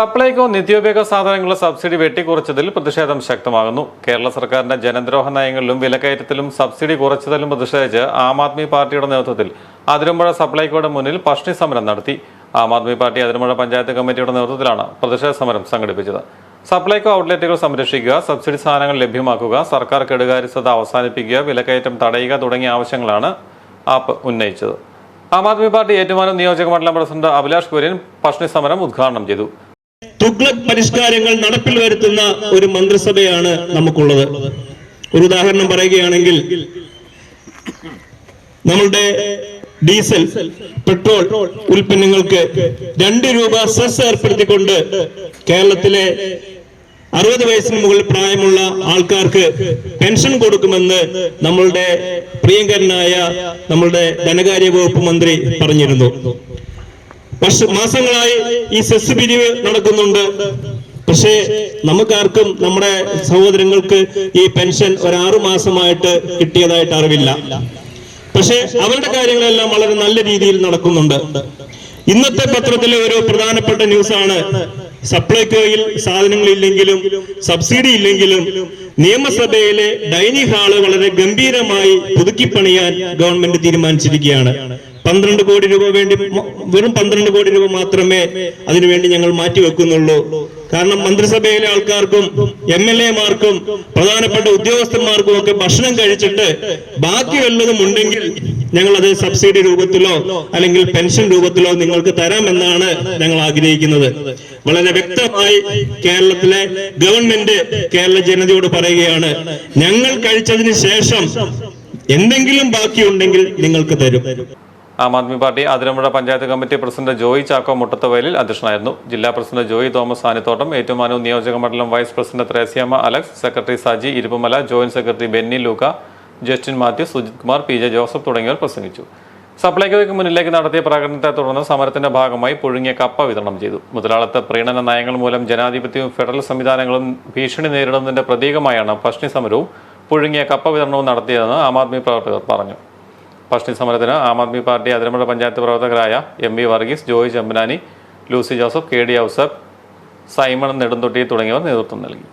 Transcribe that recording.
സപ്ലൈകോ നിത്യോപയോഗ സാധനങ്ങളുടെ സബ്സിഡി വെട്ടിക്കുറച്ചതിൽ പ്രതിഷേധം ശക്തമാകുന്നു. കേരള സർക്കാരിന്റെ ജനദ്രോഹ നയങ്ങളിലും വിലക്കയറ്റത്തിലും സബ്സിഡി കുറച്ചതിലും പ്രതിഷേധിച്ച് ആം ആദ്മി പാർട്ടിയുടെ നേതൃത്വത്തിൽ അതിരമ്പുഴ സപ്ലൈകോയുടെ മുന്നിൽ പഷ്ണി സമരം നടത്തി. ആം ആദ്മി പാർട്ടി അതിരമ്പുഴ പഞ്ചായത്ത് കമ്മിറ്റിയുടെ നേതൃത്വത്തിലാണ് പ്രതിഷേധ സമരം സംഘടിപ്പിച്ചത്. സപ്ലൈകോ ഔട്ട്ലെറ്റുകൾ സംരക്ഷിക്കുക സബ്സിഡി സാധനങ്ങൾ ലഭ്യമാക്കുക സർക്കാർ കെടുകാര്യസ്ഥത അവസാനിപ്പിക്കുക വിലക്കയറ്റം തടയുക തുടങ്ങിയ ആവശ്യങ്ങളാണ് ആപ്പ് ഉന്നയിച്ചത്. ആം ആദ്മി പാർട്ടി ഏറ്റുമാനം നിയോജക മണ്ഡലം പ്രസിഡന്റ് അഭിലാഷ് കുര്യൻ പഷ്ണി സമരം ഉദ്ഘാടനം ചെയ്തു. തുഗ്ലക് പരിഷ്കാരങ്ങൾ നടപ്പിൽ വരുത്തുന്ന ഒരു മന്ത്രിസഭയാണ് നമുക്കുള്ളത്. ഒരു ഉദാഹരണം പറയുകയാണെങ്കിൽ നമ്മളുടെ ഡീസൽ പെട്രോൾ ഉൽപ്പന്നങ്ങൾക്ക് രണ്ട് രൂപ സെസ് ഏർപ്പെടുത്തിക്കൊണ്ട് കേരളത്തിലെ അറുപത് വയസ്സിന് മുകളിൽ പ്രായമുള്ള ആൾക്കാർക്ക് പെൻഷൻ കൊടുക്കുമെന്ന് നമ്മളുടെ പ്രിയങ്കരനായ നമ്മളുടെ ധനകാര്യ വകുപ്പ് മന്ത്രി പറഞ്ഞിരുന്നു. മാസങ്ങളായി ഈ സെസ് പിരിവ് നടക്കുന്നുണ്ട്. പക്ഷേ നമുക്കാർക്കും നമ്മുടെ സഹോദരങ്ങൾക്ക് ഈ പെൻഷൻ ഒരു മാസമായിട്ട് കിട്ടിയതായിട്ട് അറിവില്ല. പക്ഷേ അവരുടെ കാര്യങ്ങളെല്ലാം വളരെ നല്ല രീതിയിൽ നടക്കുന്നുണ്ട്. ഇന്നത്തെ പത്രത്തിലെ ഒരു പ്രധാനപ്പെട്ട ന്യൂസാണ്. സപ്ലൈകോയിൽ സാധനങ്ങൾ ഇല്ലെങ്കിലും സബ്സിഡി ഇല്ലെങ്കിലും നിയമസഭയിലെ ഡൈനിങ് ഹാൾ വളരെ ഗംഭീരമായി പുതുക്കിപ്പണിയാൻ ഗവൺമെന്റ് തീരുമാനിച്ചിരിക്കുകയാണ്. പന്ത്രണ്ട് കോടി രൂപ വേണ്ടി വെറും പന്ത്രണ്ട് കോടി രൂപ മാത്രമേ അതിനുവേണ്ടി ഞങ്ങൾ മാറ്റിവെക്കുന്നുള്ളൂ. കാരണം മന്ത്രിസഭയിലെ ആൾക്കാർക്കും എം എൽ എമാർക്കും പ്രധാനപ്പെട്ട ഉദ്യോഗസ്ഥന്മാർക്കും ഒക്കെ ഭക്ഷണം കഴിച്ചിട്ട് ബാക്കി വല്ലതും ഉണ്ടെങ്കിൽ ഞങ്ങൾ അത് സബ്സിഡി രൂപത്തിലോ അല്ലെങ്കിൽ പെൻഷൻ രൂപത്തിലോ നിങ്ങൾക്ക് തരാമെന്നാണ് ഞങ്ങൾ ആഗ്രഹിക്കുന്നത്. വളരെ വ്യക്തമായി കേരളത്തിലെ ഗവൺമെന്റ് കേരള ജനതയോട് പറയുകയാണ് ഞങ്ങൾ കഴിച്ചതിന് ശേഷം എന്തെങ്കിലും ബാക്കിയുണ്ടെങ്കിൽ നിങ്ങൾക്ക് തരും. Aam Aadmi party Athirampuzha panchayat committee president Joy Chacko Muttathuvayalil അധ്യക്ഷനായിരുന്നു. ജില്ലാ പ്രസിഡന്റ് ജോയി തോമസ് ആനിത്തോട്ടം ഏറ്റുമാനൂർ നിയോജക മണ്ഡലം vice president Threasiamma Alex secretary Saji Iruppamala joint secretary Benny Luka Justin Mathew Sujith Kumar P J Joseph തുടങ്ങിയവർ പ്രസംഗിച്ചു. സപ്ലൈകോയ്ക്ക് മുന്നിലേക്ക് നടത്തിയ പ്രകടനത്തെ തുടർന്ന് സമരത്തിന്റെ ഭാഗമായി പുഴുങ്ങിയ കപ്പ വിതരണം ചെയ്തു. മുതലാളിത്ത പ്രീണന നയങ്ങൾ മൂലം ജനാധിപത്യവും ഫെഡറൽ സംവിധാനങ്ങളും ഭീഷണി നേരിടുന്നതിന്റെ പ്രതീകമായാണ് പഷ്ണി സമരവും പുഴുങ്ങിയ കപ്പ വിതരണവും നടത്തിയതെന്ന് ആം ആദ്മി പ്രവർത്തകർ പറഞ്ഞു. പഷ്ണി സമരത്തിന് ആം ആദ്മി പാർട്ടി അതിരമ്പുഴ പഞ്ചായത്ത് പ്രവർത്തകരായ M V Varghese Joy Chempanani Lucy Joseph K D Ousaph Simon Nedunthotti തുടങ്ങിയവർ നേതൃത്വം നൽകി.